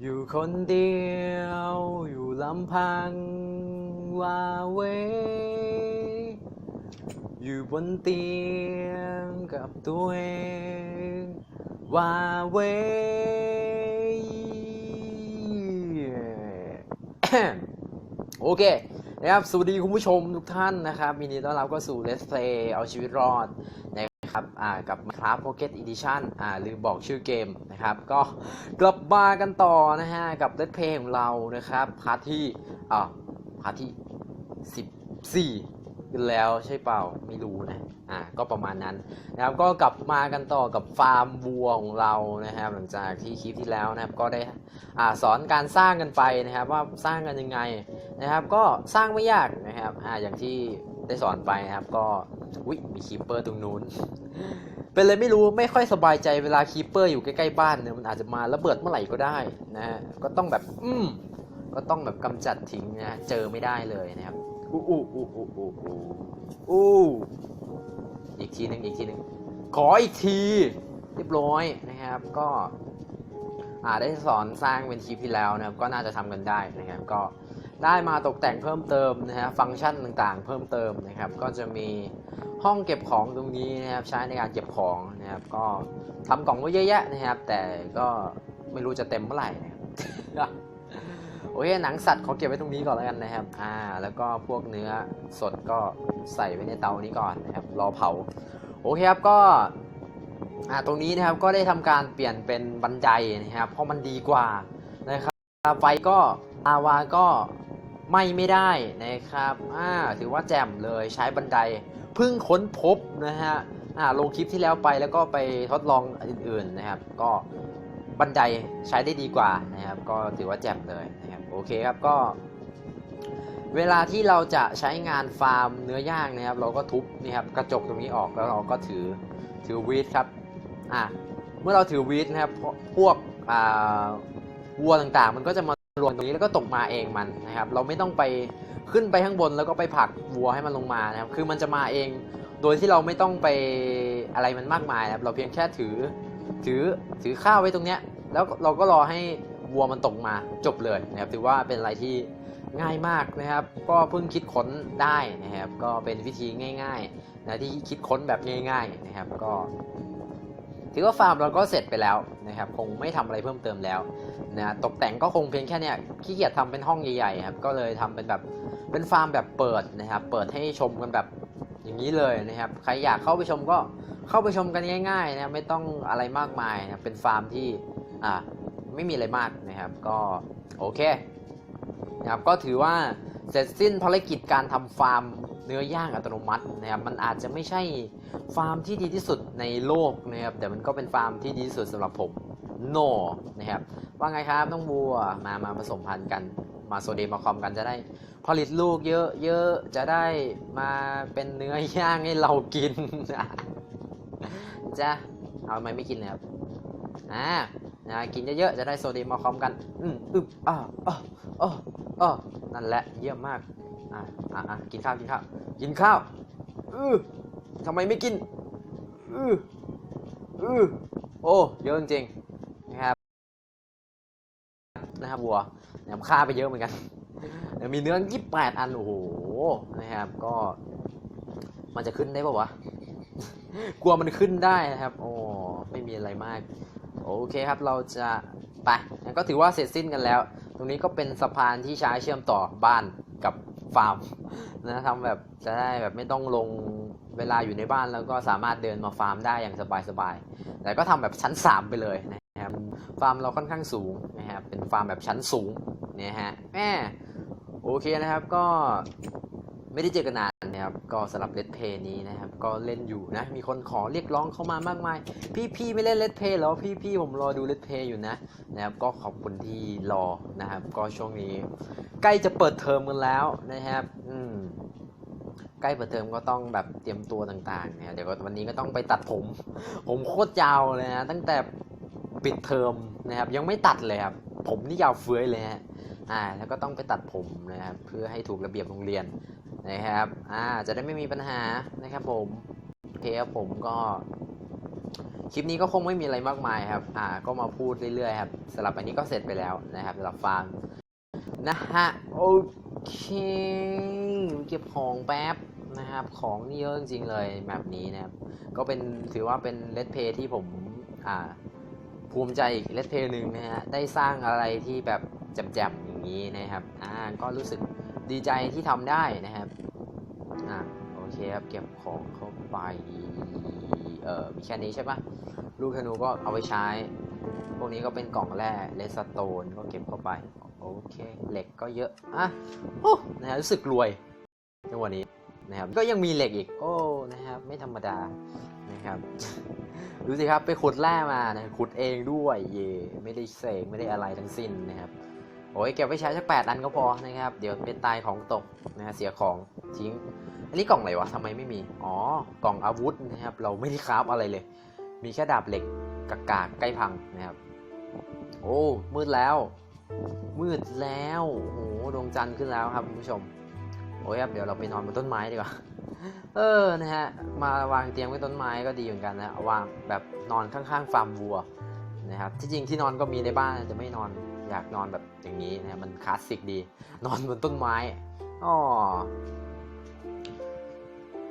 อยู่คนเดียว อยู่ลำพังวาเว อยู่บนเตียงกับตัวเองวาเว โอเค นะครับสวัสดีคุณผู้ชมทุกท่านนะครับมินีต้อนรับก็สู่ Let's Play เอาชีวิตรอดนะครับอ่ากับ Minecraft Pocket Edition อ่าลืมบอกชื่อเกมนะครับ ก็กลับมากันต่อนะฮะ กับ Let's Play ของเรานะครับ พาร์ทที่อ่าพาร์ทที่ 14 กันแล้วใช่เปล่าไม่รู้นะอ่าก็ประมาณนั้นนะครับก็กลับมากันต่อกับฟาร์มวัวของเรานะครับ หลังจากที่คลิปที่แล้วนะครับก็ได้อ่าสอนการสร้างกันไปนะครับ ว่าสร้างกันยังไงนะครับ ก็สร้างไม่ยากนะครับอ่าอย่างที่ได้สอนไปนะครับก็อุ้ยมีคีปเปอร์ตรงนู้นเป็นเลยไม่รู้ไม่ค่อยสบายใจเวลาคีปเปอร์อยู่ใกล้ๆบ้านเนี่ยมันอาจจะมาระเบิดเมื่อไหร่ก็ได้นะฮะก็ต้องแบบอืมก็ต้องแบบกำจัดทิ้งนะเจอไม่ได้เลยนะครับ อู้อู้อู้อู้อู้อู้อู้อีกทีหนึ่งอีกทีหนึ่งขออีกที เรียบร้อยนะครับก็อ่าได้สอนสร้างเป็นคลิปที่แล้วนะครับ ก็น่าจะทำกันได้นะครับ ก็ได้มาตกแต่งเพิ่มเติมนะฮะฟังก์ชันต่างๆ เพิ่มเติมนะครับ ก็จะมีห้องเก็บของตรงนี้นะครับ ใช้ในการเก็บของนะครับ ก็ทำกล่องไว้เยอะแยะนะครับ แต่ก็ไม่รู้จะเต็มเมื่อไหร่นะครับ โอเคหนังสัตว์ขอเก็บไว้ตรงนี้ก่อนแล้วกันนะครับ อ่า แล้วก็พวกเนื้อสดก็ใส่ไว้ในเตานี้ก่อนนะครับ รอเผา โอเคครับ ก็ อ่า ตรงนี้นะครับก็ได้ทำการเปลี่ยนเป็นบันไดนะครับ เพราะมันดีกว่านะครับ ไฟก็อาวาก็ไหม่ไม่ได้นะครับ อ่า ถือว่าแจ่มเลยใช้บันไดเพิ่งค้นพบนะฮะ อ่า ลงคลิปที่แล้วไปแล้วก็ไปทดลองอื่นๆนะครับ ก็ บันไดใช้ได้ดีกว่านะครับ ก็ถือว่าแจ่มเลยนะครับโอเคครับก็ เวลาที่เราจะใช้งานฟาร์มเนื้อย่างนะครับ เราก็ทุบนี่ครับกระจกตรงนี้ออกแล้วเราก็ถือถือวีดครับอ่าเมื่อเราถือวีดนะครับพวกพวกอ่าวัวต่างๆ มันก็จะมารวมตรงนี้แล้วก็ตกมาเองมันนะครับ เราไม่ต้องไปขึ้นไปข้างบนแล้วก็ไปผลักวัวให้มันลงมานะครับ คือมันจะมาเอง โดยที่เราไม่ต้องไปอะไรมันมากมายนะครับ เราเพียงแค่ถือ ถือถือข้าวไว้ตรงเนี้ยแล้วเราก็รอให้วัวมันตกมาจบเลยนะครับถือว่าเป็นอะไรที่ง่ายมากนะครับ ก็เพิ่งคิดค้นได้นะครับ ก็เป็นวิธีง่ายๆนะที่คิดค้นแบบง่าย ๆนะครับก็ถือว่าฟาร์มเราก็เสร็จไปแล้วนะครับคงไม่ทำอะไรเพิ่มเติมแล้วนะตกแต่งก็คงเพียงแค่เนี้ยขี้เกียจทำเป็นห้องใหญ่ๆครับก็เลยทำเป็นแบบเป็นฟาร์มแบบเปิดนะครับ เปิดให้ชมกันแบบอย่างนี้เลยนะครับ ใครอยากเข้าไปชมก็ เข้าไปชมกันง่ายๆนะไม่ต้องอะไรมากมายนะเป็นฟาร์มที่อ่าไม่มีอะไรมากนะครับ ก็โอเคนะครับก็ถือว่าเสร็จสิ้นภารกิจการทำฟาร์มเนื้อย่างอัตโนมัตินะครับมันอาจจะไม่ใช่ฟาร์มที่ดีที่สุดในโลกนะครับแต่มันก็เป็นฟาร์มที่ดีที่สุดสำหรับผมโนนะครับว่าไงครับต้องบัวมามาผสมพันธุ์กันมาโซเดียมมาคอมกันจะได้ผลิตลูกเยอะเยอะจะได้มาเป็นเนื้อย่างให้เรากิน จ้ะเอาทำไมไม่กินเลยครับอ่านะกินเยอะๆ จะได้โซเดียมมาคอมกัน อืมอึบอ่าอ่าอ่าอ่านั่นแหละ เยี่ยมมากอ่าอ่าอ่ากินข้าว กินข้าว กินข้าว อือทำไมไม่กิน อืออือโอ้ เยอะจริงๆนะครับ นะครับวัวนะครับฆ่าไปเยอะเหมือนกันเดี๋ยวมีเนื้อยี่แปดอัน โอ้โห นะครับ ก็ มันจะขึ้นได้ป่าวะ กลัวมันขึ้นได้นะครับ โอ้ไม่มีอะไรมาก โอเคครับเราจะไปก็ถือว่าเสร็จสิ้นกันแล้ว ตรงนี้ก็เป็นสะพานที่ใช้เชื่อมต่อบ้านกับฟาร์มนะทำแบบจะได้แบบไม่ต้องลงเวลาอยู่ในบ้านแล้วก็สามารถเดินมาฟาร์มได้อย่างสบายๆ แต่ก็ทำแบบชั้น 3 ไปเลยนะครับ ฟาร์มเราค่อนข้างสูงนะครับ เป็นฟาร์มแบบชั้นสูงเนี่ยฮะแหมโอเคนะครับก็ ไม่ได้เจอกันนานนะครับก็สำหรับเลดเพย์นี้นะครับก็เล่นอยู่นะ มีคนขอเรียกร้องเข้ามามากมาย พี่พี่ไม่เล่นเลดเพย์แล้วพี่พี่ผมรอดูเลดเพย์อยู่นะนะครับก็ขอบคุณที่รอนะครับ ก็ช่วงนี้ ใกล้จะเปิดเทอมกันแล้วนะครับ อืมใกล้เปิดเทอมก็ต้องแบบเตรียมตัวต่างๆเนี่ยเดี๋ยววันนี้ก็ต้องไปตัดผม ผมโคตรยาวเลยนะตั้งแต่ปิดเทอมนะครับ ยังไม่ตัดเลยครับผมนี่ยาวเฟื้อยเลยฮะ อ่าแล้วก็ต้องไปตัดผมนะครับเพื่อให้ถูกระเบียบโรงเรียนนะครับอ่าจะได้ไม่มีปัญหานะครับผมโอเคครับผมก็คลิปนี้ก็คงไม่มีอะไรมากมายครับ อ่า ก็มาพูดเรื่อยๆครับสำหรับอันนี้ก็เสร็จไปแล้วนะครับสำหรับฟาร์มนะฮะโอเคเก็บของแป๊บนะครับ ของนี่เยอะจริงๆเลยแบบนี้นะครับ ก็เป็นถือว่าเป็นเลดเพย์ที่ผม อ่า ภูมิใจอีกเลดเพย์หนึ่งนะฮะ ได้สร้างอะไรที่แบบแจ่มๆ นี้นะครับอ่าก็รู้สึกดีใจที่ทำได้นะครับอ่าโอเคครับเก็บของเข้าไปเอ่อมีแค่นี้ใช่ปะลูกธนูก็เอาไว้ใช้ พวกนี้ก็เป็นกล่องแร่เลสโตนก็เก็บเข้าไป โอเค เหล็กก็เยอะ อะโอ้นะฮะรู้สึกรวยในวันนี้นะครับ ก็ยังมีเหล็กอีก โอ้ นะครับ ไม่ธรรมดา นะครับ ดูสิครับ ไปขุดแร่มานะ ขุดเองด้วย เย่ไม่ได้เสก ไม่ได้อะไรทั้งสิ้นนะครับ โอ้ยเก็บไว้ใช้สักแปดอันก็พอนะครับ เดี๋ยวเป็นตายของตกนะฮะเสียของทิ้ง อันนี้กล่องไหนวะทำไมไม่มี อ๋อกล่องอาวุธนะครับ เราไม่ได้คราฟอะไรเลย มีแค่ดาบเหล็กกากาใกล้พังนะครับ โอ้มืดแล้ว มืดแล้วโอ้โหดวงจันทร์ขึ้นแล้วครับคุณผู้ชม โอ้ยครับเดี๋ยวเราไปนอนบนต้นไม้ดีกว่าเออนะฮะมาวางเตียงไว้ต้นไม้ก็ดีเหมือนกันนะวางแบบนอนข้างๆฟาร์มวัวนะครับที่จริงที่นอนก็มีในบ้านแต่ไม่นอน อยากนอนแบบอย่างนี้นะมันคลาสสิกดี นอนบนต้นไม้อ๋อ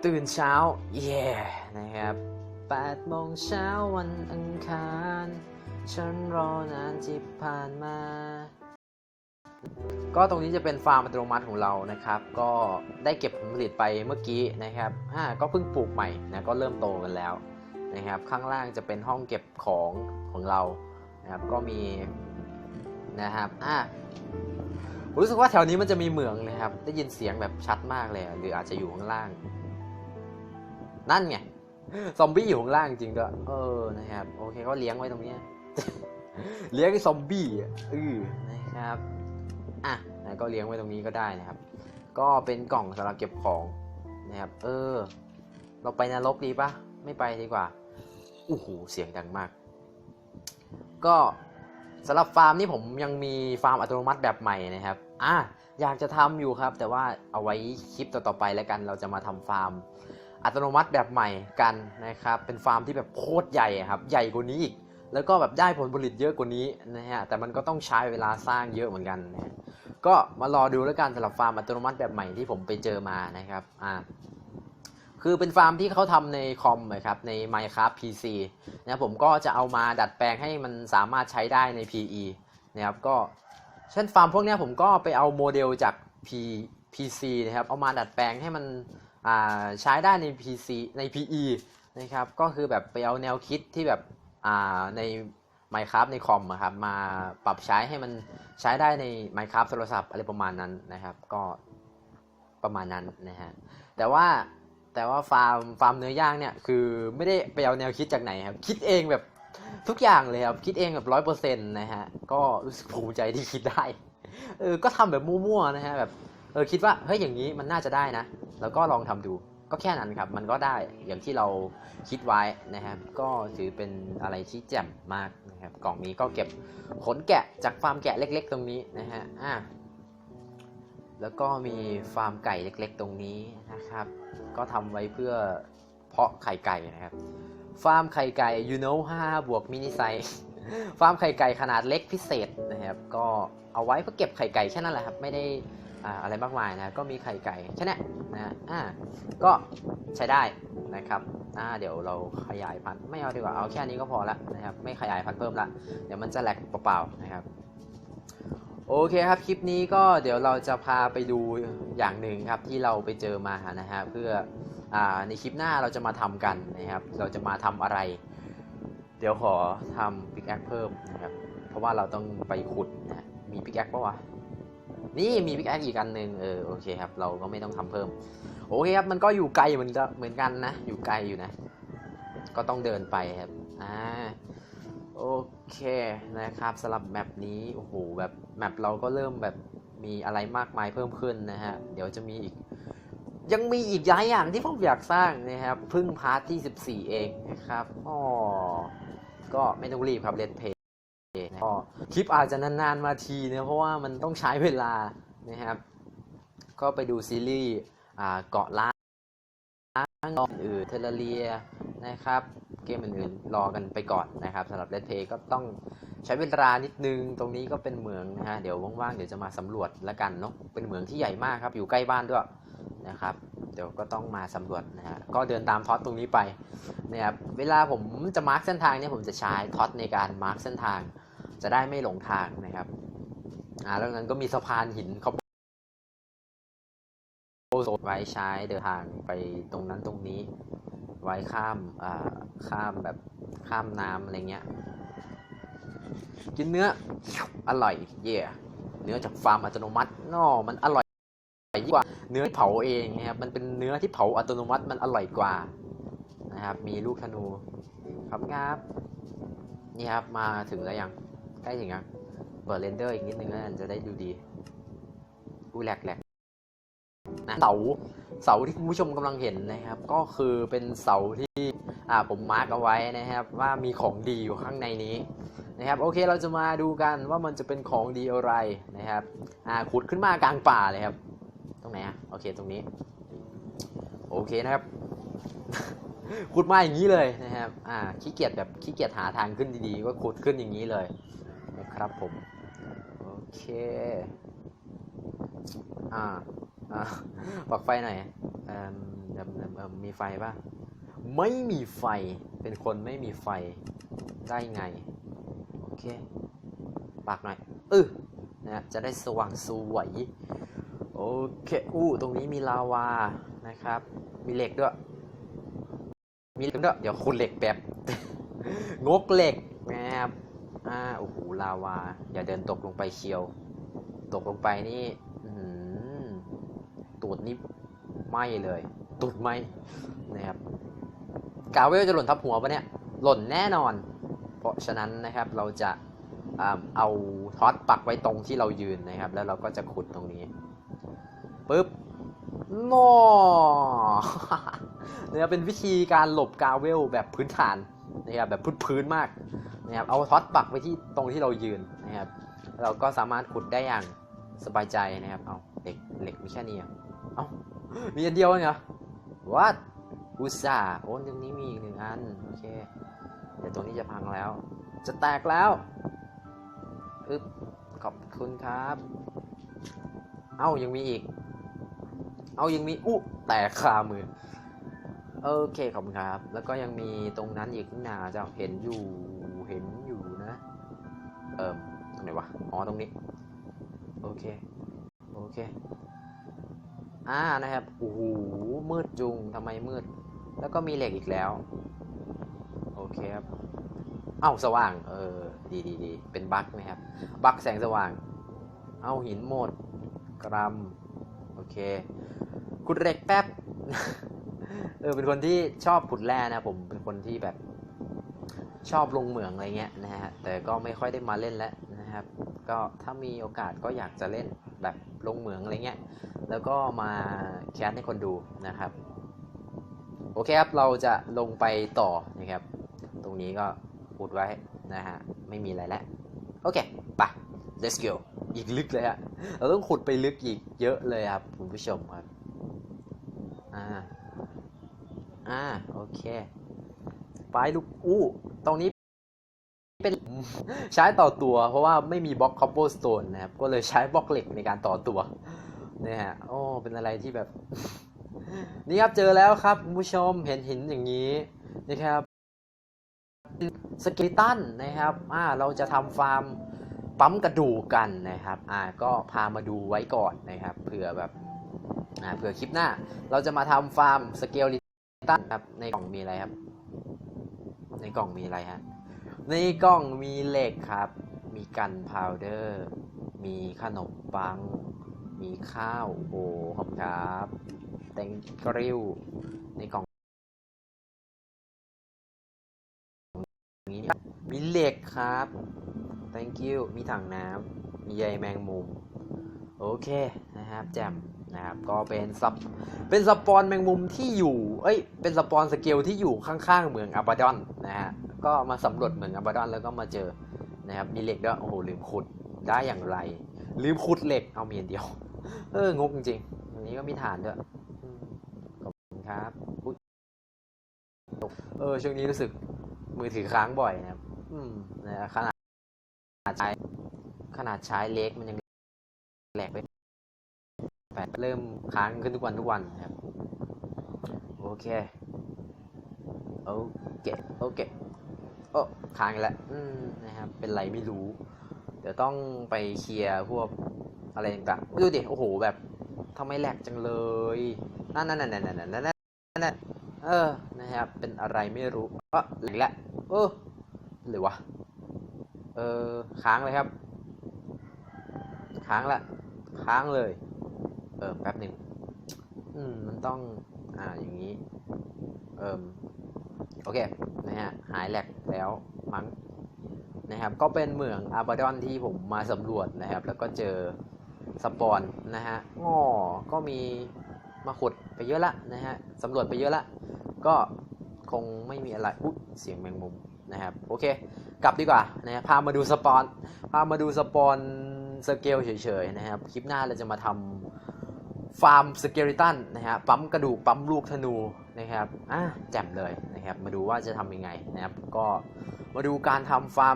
ตื่นเช้าเย่นะครับ8โมงเช้าวันอังคาร ฉันรอนานที่ผ่านมา ก็ตรงนี้จะเป็นฟาร์มอัตโนมัติของเรานะครับ ก็ได้เก็บผลผลิตไปเมื่อกี้นะครับอ่าก็เพิ่งปลูกใหม่นะก็เริ่มโตกันแล้วนะครับ ข้างล่างจะเป็นห้องเก็บของของเรานะครับ ก็มี นะครับอ่ารู้สึกว่าแถวนี้มันจะมีเหมืองนะครับ ได้ยินเสียงแบบชัดมากเลย หรืออาจจะอยู่ข้างล่าง นั่นไง ซอมบี้อยู่ข้างล่างจริงด้วย เออ นะครับ โอเคก็เลี้ยงไว้ตรงเนี้ยเลี้ยงไอ้ซอมบี้อะเออนะครับ อะนะก็เลี้ยงไว้ตรงนี้ก็ได้นะครับ ก็เป็นกล่องสำหรับเก็บของนะครับ เออ เราไปนรกดีปะไม่ไปดีกว่า โอ้โห เสียงดังมาก ก็ สำหรับฟาร์มนี่ผมยังมีฟาร์มอัตโนมัติแบบใหม่นะครับอะอยากจะทำอยู่ครับ แต่ว่าเอาไว้คลิปต่อๆไปแล้วกัน เราจะมาทำฟาร์มอัตโนมัติแบบใหม่กันนะครับ เป็นฟาร์มที่แบบโคตรใหญ่ครับ ใหญ่กว่านี้อีก แล้วก็แบบได้ผลผลิตเยอะกว่านี้นะฮะ แต่มันก็ต้องใช้เวลาสร้างเยอะเหมือนกันนะก็มารอดูแล้วกันสำหรับฟาร์มอัตโนมัติแบบใหม่ที่ผมไปเจอมานะครับ อ่า คือเป็นฟาร์มที่เขาทำในคอมนะครับใน Minecraft PC นะผมก็จะเอามาดัดแปลงให้มันสามารถใช้ได้ใน PE นะครับก็เช่นฟาร์มพวกนี้ผมก็ไปเอาโมเดลจาก P PC นะครับเอามาดัดแปลงให้มันใช้ได้ใน PC ใน PE นะครับก็คือแบบไปเอาแนวคิดที่แบบใน Minecraft ในคอมอะครับมาปรับใช้ให้มันใช้ได้ใน Minecraft โทรศัพท์อะไรประมาณนั้นนะครับ ก็ประมาณนั้นนะฮะแต่ว่า แต่ว่าฟาร์มฟาร์มเนื้อย่างเนี่ยคือไม่ได้ไปเอาแนวคิดจากไหนครับ คิดเองแบบทุกอย่างเลยครับคิดเองแบบร้อยเปอร์เซ็นต์นะฮะก็รู้สึกภูมิใจที่คิดได้เออก็ทำแบบมั่วๆนะฮะแบบเออคิดว่าเฮ้ยอย่างนี้มันน่าจะได้นะ แล้วก็ลองทำดูก็แค่นั้นครับ มันก็ได้อย่างที่เราคิดไว้นะครับ ก็ถือเป็นอะไรที่แจ่มมากนะครับ กล่องนี้ก็เก็บขนแกะจากฟาร์มแกะเล็ก ๆ ตรงนี้นะฮะอะ แล้วก็มีฟาร์มไก่เล็กๆตรงนี้นะครับ ก็ทำไว้เพื่อเพาะไข่ไก่นะครับ ฟาร์มไข่ไก่ you know 5บวกมินิไซฟาร์มไข่ไก่ขนาดเล็กพิเศษนะครับ ก็เอาไว้เพื่อเก็บไข่ไก่แค่นั้นแหละครับ ไม่ได้อ่าอะไรมากมายนะ ก็มีไข่ไก่แค่นี้นะอ่าก็ใช้ได้นะครับอ่าเดี๋ยวเราขยายพันธุ์ไม่เอาดีกว่า เอาแค่นี้ก็พอละนะครับ ไม่ขยายพันธุ์เพิ่มละ เดี๋ยวมันจะแหลกเปล่าๆนะครับ โอเคครับ คลิปนี้ก็เดี๋ยวเราจะพาไปดูอย่างหนึ่งครับที่เราไปเจอมานะฮะเพื่ออในคลิปหน้าเราจะมาทำกันนะครับ เราจะมาทำอะไร เดี๋ยวขอทำปิกแอคเพิ่มนะครับเพราะว่าเราต้องไปขุดนะมีปิกแอคปะวะนี่มีพิกแอคอีกอันหนึ่งเออโอเคครับเราก็ไม่ต้องทำเพิ่มโอเคครับมันก็อยู่ไกลเหมือนเหมือนกันนะ อยู่ไกลอยู่นะ ก็ต้องเดินไปครับอ่าโอเคนะครับสำหรับแมปนี้โอ้โหแบบ แมปเราก็เริ่มแบบมีอะไรมากมายเพิ่มขึ้นนะฮะ เดี๋ยวจะมีอีก ยังมีอีกหลายอย่างที่ผมอยากสร้างนะครับพึ่งพาร์ทที่ 14 เองนะครับอ๋อก็ไม่ต้องรีบครับเลนเพก็คลิปอาจจะนานๆมาทีเนะเพราะว่ามันต้องใช้เวลานะครับ ก็ไปดูซีรีส์เกาะล้างอื่นเทเลเรีย นะครับ เกมอื่นๆรอกันไปก่อนนะครับสำหรับ Let's Play ก็ต้องใช้เวลานิดนึง ตรงนี้ก็เป็นเหมืองนะฮะเดี๋ยวว่างๆเดี๋ยวจะมาสำรวจละกันเนาะเป็นเหมืองที่ใหญ่มากครับอยู่ใกล้บ้านด้วยนะครับเดี๋ยวก็ต้องมาสำรวจนะฮะก็เดินตามท็อตตรงนี้ไปนะครับเวลาผมจะมาร์กเส้นทางเนี่ยผมจะใช้ท็อตในการมาร์กเส้นทาง จะได้ไม่หลงทางนะครับอ่าแล้วนั้นก็มีสะพานหินเขาโซไว้ใช้เดินทางไปตรงนั้นตรงนี้ ไว้ข้ามอ่าข้ามแบบข้ามน้ำอะไรเงี้ย กินเนื้ออร่อยเย่เนื้อจากฟาร์มอัตโนมัตินอมันอร่อยยิ่งกว่าเนื้อเผาเองนะครับมันเป็นเนื้อที่เผาอัตโนมัติมันอร่อยกว่านะครับมีลูกธนูครับครับนี่ครับมาถึงแล้วยังใกล้ถึงยังเปิดเรนเดอร์อีกนิดนึงแล้วจะได้ดูดีอู้แหลกแหลก นะเสาเสาที่คุณผู้ชมกำลังเห็นนะครับ ก็คือเป็นเสาที่อ่าผมมาร์กเอาไว้นะครับ ว่ามีของดีอยู่ข้างในนี้นะครับ โอเคเราจะมาดูกันว่ามันจะเป็นของดีอะไรนะครับอ่าขุดขึ้นมากลางป่าเลยครับ ตรงไหนอะโอเคตรงนี้ โอเคนะครับขุดมาอย่างนี้เลยนะครับ อ่า ขี้เกียจแบบขี้เกียจหาทางขึ้นดีๆ ก็ขุดขึ้นอย่างนี้เลยนะครับผม โอเค อ่า ปักไฟหน่อยมีไฟป่ะ ไม่มีไฟ เป็นคนไม่มีไฟได้ไง โอเคปากหน่อยเออนะจะได้สว่างสวย โอเค อู้ ตรงนี้มีลาวา นะครับ มีเหล็กด้วย มีเหล็กด้วย เดี๋ยวคุณเหล็กแบบงกเหล็กนะครับอ่า โอ้โห ลาวา อย่าเดินตกลงไปเชียว ตกลงไปนี่ ตูดนี่ไหมเลย ตูดไหมนะครับกาเวลจะหล่นทับหัวปะเนี่ย หล่นแน่นอน เพราะฉะนั้นนะครับเราจะเอาท็อตปักไว้ตรงที่เรายืนนะครับ แล้วเราก็จะขุดตรงนี้ปึ๊บโมเนี่ยเป็นวิธีการหลบกาเวลแบบพื้นฐานนะครับแบบพื้นๆมากนะครับเอาท็อตปักไว้ที่ตรงที่เรายืนนะครับ เราก็สามารถขุดได้อย่างสบายใจนะครับ เอาเหล็กเหล็กมีแค่นี้อเอา มีอันเดียวเหรอ what อุตส่าห์โอ้ตรงนี้มีอีกหนึ่งอัน โอเค เดี๋ยวตรงนี้จะพังแล้ว จะแตกแล้วอึบขอบคุณครับ เอ้า ยังมีอีก เอายังมี อุ๊แตกคามือ โอเค ขอบคุณครับ แล้วก็ยังมีตรงนั้นอีกนี่นาเจ้าเห็นอยู่ เห็นอยู่นะ เอิมตรงไหนวะ อ๋อ ตรงนี้ โอเค โอเค อ่านะครับโอ้โหมืดจุงทำไมมืด แล้วก็มีเหล็กอีกแล้ว โอเคครับเอ้าสว่าง เออ ดีดีดีเป็นบั๊กนะครับ บั๊กแสงสว่าง เอ้าหินหมด กรัม โอเค ขุดเหล็กแป๊บ เออ เป็นคนที่ชอบขุดแร่นะผม เป็นคนที่แบบชอบลงเหมืองอะไรเงี้ยนะฮะ แต่ก็ไม่ค่อยได้มาเล่นแล้วนะครับ ก็ถ้ามีโอกาสก็อยากจะเล่นแบบลงเหมืองอะไรเงี้ย แล้วก็มาแคสให้คนดูนะครับ โอเคครับ เราจะลงไปต่อนะครับ ตรงนี้ก็พูดไว้นะฮะ ไม่มีอะไรแล้ว โอเคไป let's go อีกลึกเลยฮะ เราต้องขุดไปลึกอีกเยอะเลยครับคุณผู้ชมครับ อ่า อ่า โอเคไปลูกอู้ ตรงนี้เป็นใช้ต่อตัว เพราะว่าไม่มีบล็อกคอ b โบสโตนนะครับ ก็เลยใช้บล็อกเหล็กในการต่อตัว เนะฮะโอ้เป็นอะไรที่แบบ นี่ครับเจอแล้วครับคุณผู้ชมเห็นหินอย่างนี้นะครับสเกลิตันนะครับอ่าเราจะทำฟาร์มปั๊มกระดูกกันนะครับอ่าก็พามาดูไว้ก่อนนะครับเผื่อแบบอ่าเผื่อคลิปหน้า เราจะมาทำฟาร์มสเกลิตันครับในกล่องมีอะไรครับ ในกล่องมีอะไรฮะในกล่องมีเหล็กครับ มีกันพาวเดอร์ มีขนมปัง มีข้าว โอ้ขอบคุณครับแตงกริวในกล่องนี้มีเหล็กครับ thank you มีถังน้ำมีใยแมงมุม โอเคนะครับแจมนะครับก็เป็นซับเป็นสปอนแมงมุมที่อยู่ เอ้ย เป็นสปอนสเกลที่อยู่ข้างๆ เมืองอาบาดอนนะฮะ ก็มาสำรวจเมืองอาบาดอนแล้วก็มาเจอนะครับมีเหล็กด้วยโอ้โหลืมขุดได้อย่างไร ลืมขุดเหล็กเอาเมีอันเดียว เอองกจริงๆอันนี้ก็มีฐานด้วยอืมขอบคุณครับเออช่วงนี้รู้สึกมือถือค้างบ่อยนะครับอืมนะขนาดใช้ขนาดใช้เล็กมันยังแหลกไปแปดเริ่มค้างขึ้นทุกวันทุกวันนะครับโอเคโอเคโอเคโอ้ค้างแล้วอืมนะครับเป็นไรไม่รู้ เดี๋ยวต้องไปเคลียร์พวก อะไรต่างๆดูดิ โอ้โห แบบทำไมแหลกจังเลย นั่นนั่นนั่นนั่นนั่นนั่นนั่นเออ นะครับ เป็นอะไรไม่รู้เออหรือละเออหรือวะ เออ ค้างเลยครับ ค้างละ ค้างเลย เออ แป๊บหนึ่งอืม มันต้อง อ่า อย่างนี้ เอิมโอเค นะฮะ หายแหลกแล้วมั้งนะครับ ก็เป็นเหมืองอาบาดอนที่ผมมาสำรวจนะครับ แล้วก็เจอ สปอนนะฮะอ๋อก็มีมาขุดไปเยอะละนะฮะสำรวจไปเยอะละ ก็คงไม่มีอะไรอุ๊ยเสียงแมงมุมนะครับโอเค กลับดีกว่านะฮะพามาดูสปอนพามาดูสปอนสเกลเฉยๆนะครับ คลิปหน้าเราจะมาทำฟาร์มสเกลิตันนะฮะปั๊มกระดูกปั๊มลูกธนูนะครับอะแจ่มเลยนะครับ มาดูว่าจะทำยังไงนะครับ ก็มาดูการทำฟาร์ม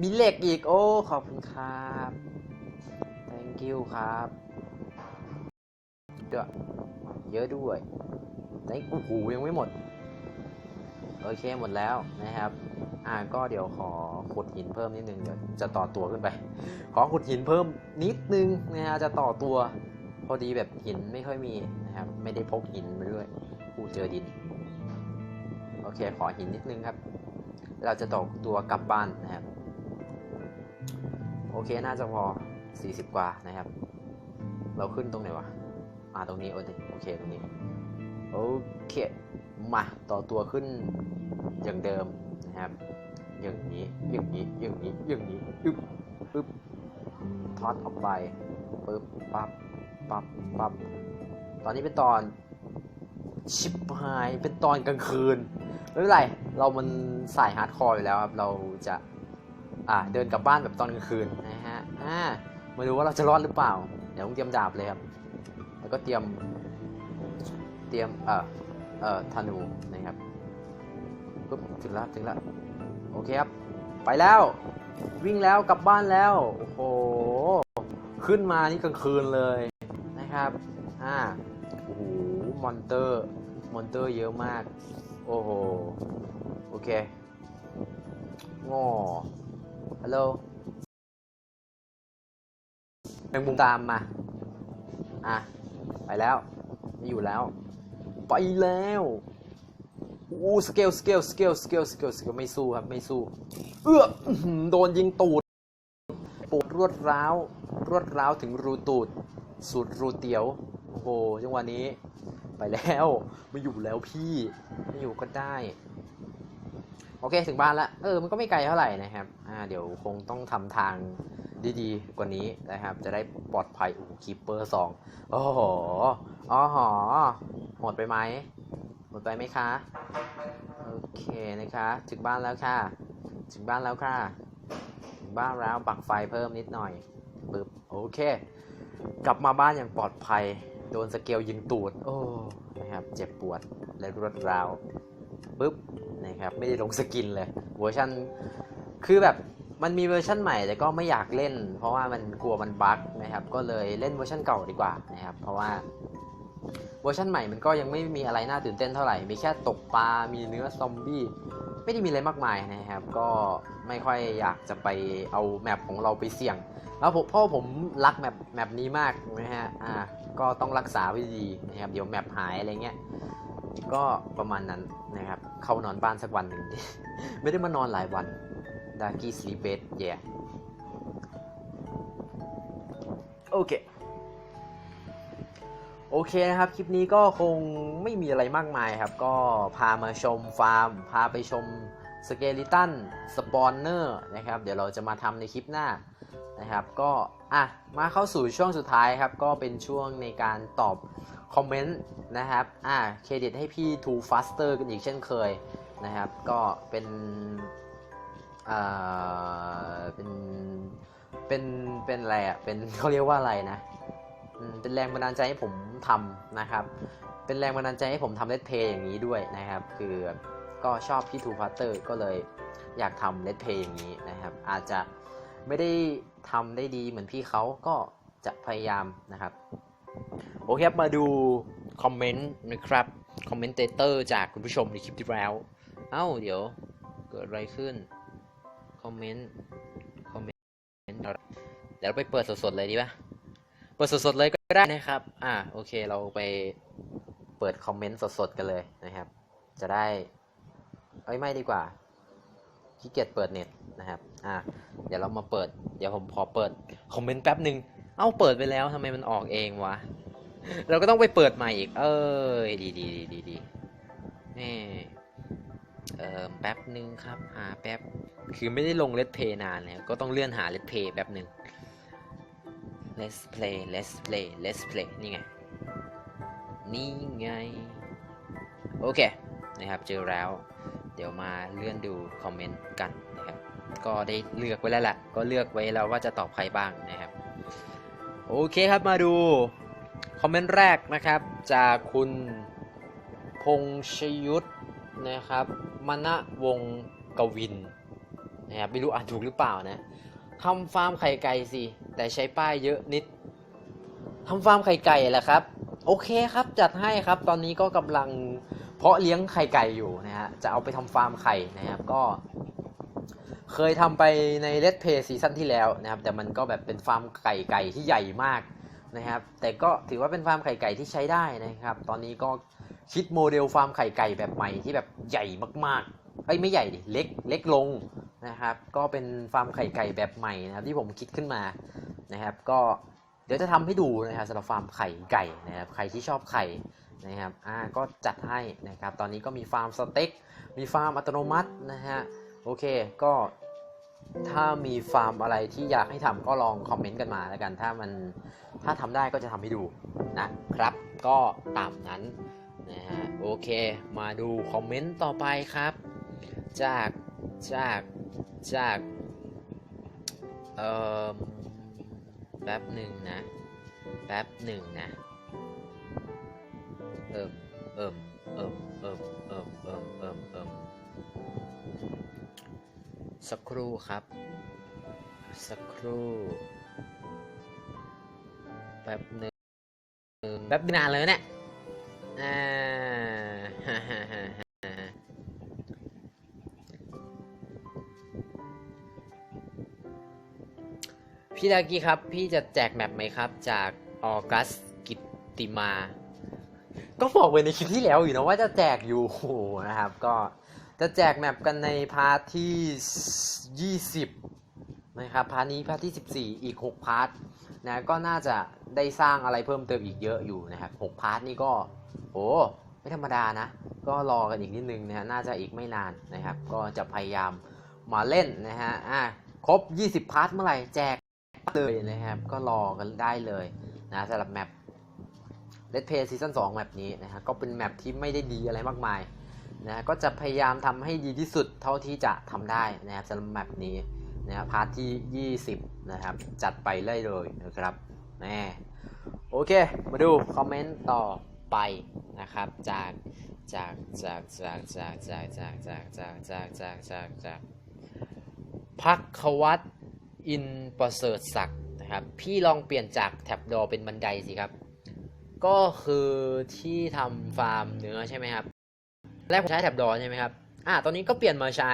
มีเหล็กอีก โอ้ ขอบคุณครับ thank you ครับเยอะเยอะด้วย thank โอ้โหยังไม่หมด โอเคหมดแล้วนะครับ อ่าก็เดี๋ยวขอขุดหินเพิ่มนิดนึงเดี๋ยวจะต่อตัวขึ้นไป ขอขุดหินเพิ่มนิดนึงนะฮะจะต่อตัวพอดีแบบหินไม่ค่อยมีนะครับ ไม่ได้พกหินมาด้วยกูเจอดิน โอเค ขอหินนิดนึงครับ เราจะต่อตัวกลับบ้านนะครับ โอเค น่าจะพอ 40 กว่านะครับ เราขึ้นตรงไหนวะอ่าตรงนี้โอเคตรงนี้โอเคมาต่อตัวขึ้นอย่างเดิมนะครับ อย่างนี้อย่างนี้อย่างนี้อย่างนี้อึ๊บอึ๊บทอดออกไปปึ๊บปั๊บปั๊บปั๊บตอนนี้เป็นตอนชิบหายเป็นตอนกลางคืนไม่เป็นไรเรามันสายฮาร์ดคอร์อยู่แล้วครับ เราจะ อ่าเดินกลับบ้านแบบตอนกลางคืนนะฮะอ่า มาดูว่าเราจะรอดหรือเปล่า เดี๋ยวต้องเตรียมดาบเลยครับ แล้วก็เตรียม เตรียม เอ่อ เอ่อ ธนูนะครับปุ๊บถึงแล้วถึงแล้วโอเคครับ ไปแล้ว วิ่งแล้วกลับบ้านแล้ว โอ้โห ขึ้นมานี่กลางคืนเลยนะครับ อ่า โอ้โห มอนเตอร์ มอนเตอร์เยอะมาก โอ้โห โอเคงอฮัลโหล แมงมุมตามมา อะ ไปแล้วไม่อยู่แล้ว ไปแล้วอู้สเกลสเกลสเกลสเกลสเกลสเกลไม่สู้ครับ ไม่สู้ เอื้อโดนยิงตูดปวดรวดร้าว รวดร้าวถึงรูตูด สุดรูเตียว โอ้โหจังหวะนี้ ไปแล้วไม่อยู่แล้วพี่ ไม่อยู่ก็ได้ โอเค ถึงบ้านแล้วเออ มันก็ไม่ไกลเท่าไหร่นะครับ อ่า เดี๋ยวคงต้องทำทาง ดีๆกว่านี้นะครับ จะได้ปลอดภัยโอ้คีเปอร์สองโอ้โหอ๋อหอหมดไปไหมหมดไปไหมคะโอเคนะคะ ถึงบ้านแล้วค่ะ ถึงบ้านแล้วค่ะ ถึงบ้านแล้วปักไฟเพิ่มนิดหน่อยปึ๊บโอเค กลับมาบ้านอย่างปลอดภัย โดนสเกลยิงตูด โอ้นะครับเจ็บปวดและรวดร้าวปึ๊บนะครับไม่ได้ลงสกินเลยเวอร์ชันคือแบบ มันมีเวอร์ชันใหม่แต่ก็ไม่อยากเล่น เพราะว่ามันกลัวมันบั๊กนะครับ ก็เลยเล่นเวอร์ชันเก่าดีกว่านะครับ เพราะว่าเวอร์ชันใหม่มันก็ยังไม่มีอะไรน่าตื่นเต้นเท่าไหร่ มีแค่ตกปลา มีเนื้อซอมบี้ไม่ได้มีอะไรมากมายนะครับ ก็ไม่ค่อยอยากจะไปเอาแมปของเราไปเสี่ยง แล้วเพราะผมรักแมปแมปนี้มากนะฮะ อ่า ก็ต้องรักษาไว้ดีนะครับ เดี๋ยวแมปหายอะไรเงี้ย ก็ประมาณนั้นนะครับ เข้านอนบ้านสักวันหนึ่งไม่ได้มานอนหลายวัน ดาร์กี้สลีปเบดเย่โอเคโอเคนะครับ คลิปนี้ก็คงไม่มีอะไรมากมายครับ ก็พามาชมฟาร์ม พาไปชมสเกลิตันสปอนเนอร์นะครับ เดี๋ยวเราจะมาทำในคลิปหน้านะครับ ก็อะ มาเข้าสู่ช่วงสุดท้ายครับ ก็เป็นช่วงในการตอบคอมเมนต์นะครับ อะ เครดิตให้พี่ Too Faster กันอีกเช่นเคยนะครับ ก็เป็น อ่าเป็นเป็นเป็นอะไรอะเป็นเขาเรียกว่าอะไรนะเป็นแรงบันดาลใจให้ผมทำนะครับ เป็นแรงบันดาลใจให้ผมทำเลดเพย์อย่างนี้ด้วยนะครับ คือก็ชอบพี่ทูพัตเตอร์ก็เลยอยากทำเลดเพย์อย่างนี้นะครับ อาจจะไม่ได้ทำได้ดีเหมือนพี่เขาก็จะพยายามนะครับ โอเคครับมาดูคอมเมนต์นะครับคอมเมนเตเตอร์จากคุณผู้ชมในคลิปที่แล้ว เอ้าเดี๋ยวเกิดอะไรขึ้น คอมเมนต์ คอมเมนต์เดี๋ยวไปเปิดสดๆเลยดีป่ะ เปิดสดๆเลยก็ได้นะครับ อ่า โอเค เราไปเปิดคอมเมนต์สดๆกันเลยนะครับ จะได้ เอ้ย ไม่ดีกว่า ขี้เกียจเปิดเน็ตนะครับ อ่า เดี๋ยวเรามาเปิด เดี๋ยวผมขอเปิดคอมเมนต์แป๊บหนึ่งเอ้า เปิดไปแล้วทำไมมันออกเองวะ เราก็ต้องไปเปิดใหม่อีก เออดีดีดีดีดีนี่ เออแป๊บหนึ่งครับ หาแป๊บ คือไม่ได้ลงเล t เพย์นานแล้ว ก็ต้องเลื่อนหาเล t เพย์แป๊บหนึ่ง let's play let's play let's play นี่ไง นี่ไง โอเค นะครับ เจอแล้ว เดี๋ยวมาเลื่อนดูคอมเมนต์กันนะครับ ก็ได้เลือกไว้แล้วแหละ ก็เลือกไว้แล้วว่าจะตอบใครบ้างนะครับ โอเคครับ มาดู คอมเมนต์แรกนะครับ จากคุณพงชยุทธนะครับ มณวงกวินนะครับไม่รู้อ่านถูกหรือเปล่านะทำฟาร์มไข่ไก่สิแต่ใช้ป้ายเยอะนิดทำฟาร์มไข่ไก่แหละครับ โอเคครับจัดให้ครับ ตอนนี้ก็กำลังเพาะเลี้ยงไข่ไก่อยู่นะฮะจะเอาไปทำฟาร์มไข่นะครับก็ เคยทำไปในเลดเพย์ซีซั่นที่แล้วนะครับ แต่มันก็แบบเป็นฟาร์มไก่ไก่ที่ใหญ่มากนะครับ แต่ก็ถือว่าเป็นฟาร์มไข่ไก่ที่ใช้ได้นะครับ ตอนนี้ก็ คิดโมเดลฟาร์มไข่ไก่แบบใหม่ที่แบบใหญ่มากๆเอ้ยไม่ใหญ่ดิเล็กเล็กลงนะครับ ก็เป็นฟาร์มไข่ไก่แบบใหม่นะครับที่ผมคิดขึ้นมานะครับ ก็เดี๋ยวจะทำให้ดูนะครับสำหรับฟาร์มไข่ไก่นะครับใครที่ชอบไข่นะครับอ่าก็จัดให้นะครับ ตอนนี้ก็มีฟาร์มสเต็กมีฟาร์มอัตโนมัตินะฮะโอเคก็ถ้ามีฟาร์มอะไรที่อยากให้ทำก็ลองคอมเมนต์กันมาแล้วกัน ถ้ามันถ้าทำได้ก็จะทำให้ดูนะครับ ก็ตามนั้น นะฮะโอเค มาดูคอมเมนต์ต่อไปครับ จากจากจากเอ่อแป๊บหนึ่งนะแป๊บหนึ่งนะเอิมเอิมเอิมเอิมเอิมเอิมเอิมเอิมสักครู่ครับ สักครู่แป๊บหนึ่งแป๊บนานเลยเนี่ย พี่ดากี้ครับ พี่จะแจกแมปไหมครับ จากออกัสกิตติมา ก็บอกไว้ในคลิปที่แล้วอยู่นะว่าจะแจกอยู่นะครับ ก็จะแจกแมปกันในพาร์ทที่ 20 นะครับ พาร์ทนี้พาร์ทที่ 14 อีก 6 พาร์ทนะก็น่าจะได้สร้างอะไรเพิ่มเติมอีกเยอะอยู่นะครับ 6 พาร์ทนี่ก็ โอ้ไม่ธรรมดานะ ก็รอกันอีกนิดนึงนะฮะน่าจะอีกไม่นานนะครับ ก็จะพยายามมาเล่นนะฮะอะครบ 20 พาร์ทเมื่อไหร่แจกเลยนะครับ ก็รอกันได้เลยนะสำหรับแมป Let's Play Season 2แมปนี้นะฮะก็เป็นแมปที่ไม่ได้ดีอะไรมากมายนะก็จะพยายามทำให้ดีที่สุดเท่าที่จะทำได้นะครับสำหรับแมปนี้นะพาร์ทที่ 20 นะครับ จัดไปเลยเลยนะครับแน่โอเค มาดูคอมเมนต์ต่อ ไปนะครับจากจากจากจากจากจากจากจากจากจากจากจากจากพักควัตอินประเสริฐศักดิ์นะครับพี่ลองเปลี่ยนจากแท็บดอเป็นบันไดสิครับ ก็คือที่ทำฟาร์มเนื้อใช่ไหมครับแรกผมใช้แท็บดอใช่ไหมครับอ่าตอนนี้ก็เปลี่ยนมาใช้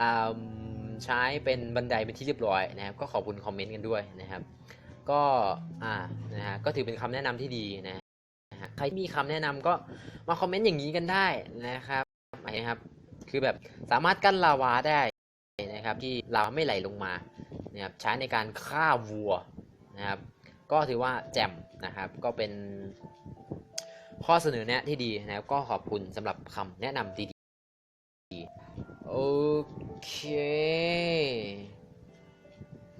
อ่าใช้เป็นบันไดเป็นที่เรียบร้อยนะครับ ก็ขอบคุณคอมเมนต์กันด้วยนะครับ ก็อ่านะฮะก็ถือเป็นคำแนะนำที่ดีนะ ฮะใครมีคำแนะนำก็มาคอมเมนต์อย่างนี้กันได้นะครับนะครับคือแบบสามารถกั้นลาวาได้นะครับที่ลาวาไม่ไหลลงมานะครับใช้ในการฆ่าวัวนะครับก็ถือว่าแจ่มนะครับก็เป็นข้อเสนอแนะที่ดีนะครับก็ขอบคุณสำหรับคำแนะนำดีๆโอเค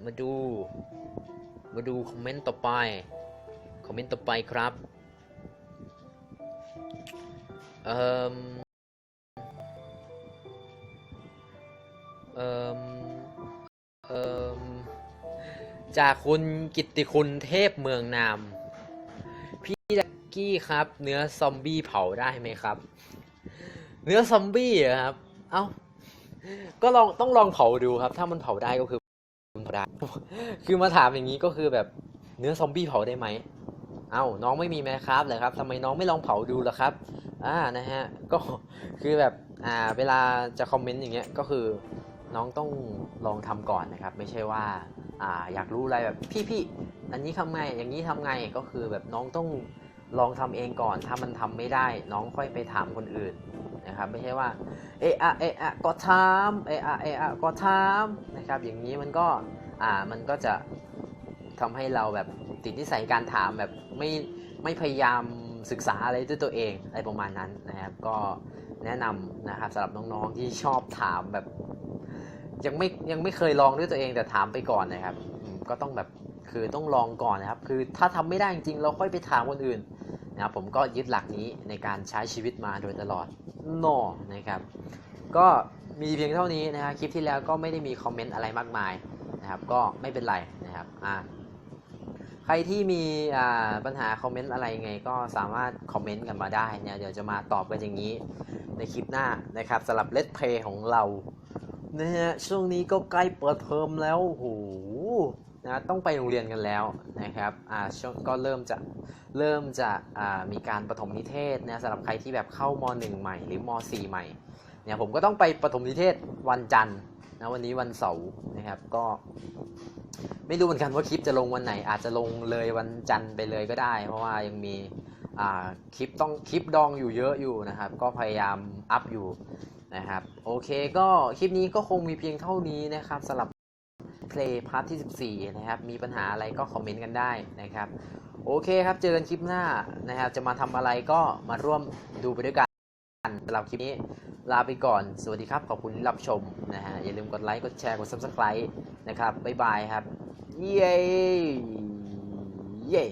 มาดู มาดูคอมเมนต์ต่อไป คอมเมนต์ต่อไปครับ เอ่อเเจากคุณกิติคุณเทพเมืองนาม พี่แจ็กกี้ครับ เนื้อซอมบี้เผาได้ไหมครับ เนื้อซอมบี้ครับ เอ้า ก็ลองต้องลองเผาดูครับ ถ้ามันเผาได้ก็คือเผาได้ คือมาถามอย่างนี้ก็คือแบบเนื้อซอมบี้เผาได้ไหม เอ้าน้องไม่มีไหมครับเลยครับทำไมน้องไม่ลองเผาดูล่ะครับ อ่านะฮะก็คือแบบอ่าเวลาจะคอมเมนต์อย่างเงี้ยก็คือน้องต้องลองทำก่อนนะครับ ไม่ใช่ว่าอ่าอยากรู้อะไรแบบพี่พี่อันนี้ทำไงอย่างนี้ทำไงก็คือแบบน้องต้องลองทำเองก่อน ถ้ามันทำไม่ได้ น้องค่อยไปถามคนอื่นนะครับ ไม่ใช่ว่าเอะอะเอะอะก็ถามเอะอะเอะอะก็ถามนะครับ อย่างนี้มันก็อ่ามันก็จะทำให้เราแบบติดนิสัยการถามแบบไม่ไม่พยายาม ศึกษาอะไรด้วยตัวเองอะไรประมาณนั้นนะครับ ก็แนะนำนะครับสำหรับน้องๆที่ชอบถามแบบ ยังไม่ยังไม่เคยลองด้วยตัวเองแต่ถามไปก่อนนะครับ ก็ต้องแบบคือต้องลองก่อนนะครับ คือถ้าทำไม่ได้จริงๆเราค่อยไปถามคนอื่นนะครับผมก็ยึดหลักนี้ในการใช้ชีวิตมาโดยตลอดนอนะครับ ก็มีเพียงเท่านี้นะครับคลิปที่แล้วก็ไม่ได้มีคอมเมนต์อะไรมากมายนะครับ ก็ไม่เป็นไรนะครับอ่า ครที่มีปัญหาคอมเมนต์อะไรไงก็สามารถคอมเมนต์กันมาได้เนี่ยเดี๋ยวจะมาตอบกันอย่างนี้ในคลิปหน้านะครับสำหรับเล t เพย์ของเรานะฮะช่วงนี้ก็ใกล้เปิดเทอมแล้วโอ้โหนะต้องไปโรงเรียนกันแล้วนะครับอ่าช่วงก็เริ่มจะเริ่มจะอ่ามีการประถมนิเทศนะสำหรับใครที่แบบเข้าม .1 ใหม่หรือม .4 ใหม่เนี่ยผมก็ต้องไปประถมนิเทศวันจันทร์นะวันนี้วันเสาร์นะครับก็ ไม่รู้เหมือนกันว่าคลิปจะลงวันไหน อาจจะลงเลยวันจันทร์ไปเลยก็ได้ เพราะว่ายังมีคลิปต้องคลิปดองอยู่เยอะอยู่นะครับ ก็พยายามอัพอยู่นะครับ โอเคก็คลิปนี้ก็คงมีเพียงเท่านี้นะครับสำหรับเพลย์พาร์ทที่ 14 นะครับ มีปัญหาอะไรก็คอมเมนต์กันได้นะครับ โอเคครับ เจอกันคลิปหน้านะครับ จะมาทำอะไรก็มาร่วมดูไปด้วยกัน กันสำหรับคลิปนี้ลาไปก่อน สวัสดีครับ ขอบคุณที่รับชมนะฮะ อย่าลืมกดไลค์ กดแชร์ กด subscribe นะครับ บ๊ายบายครับ เย้ เย้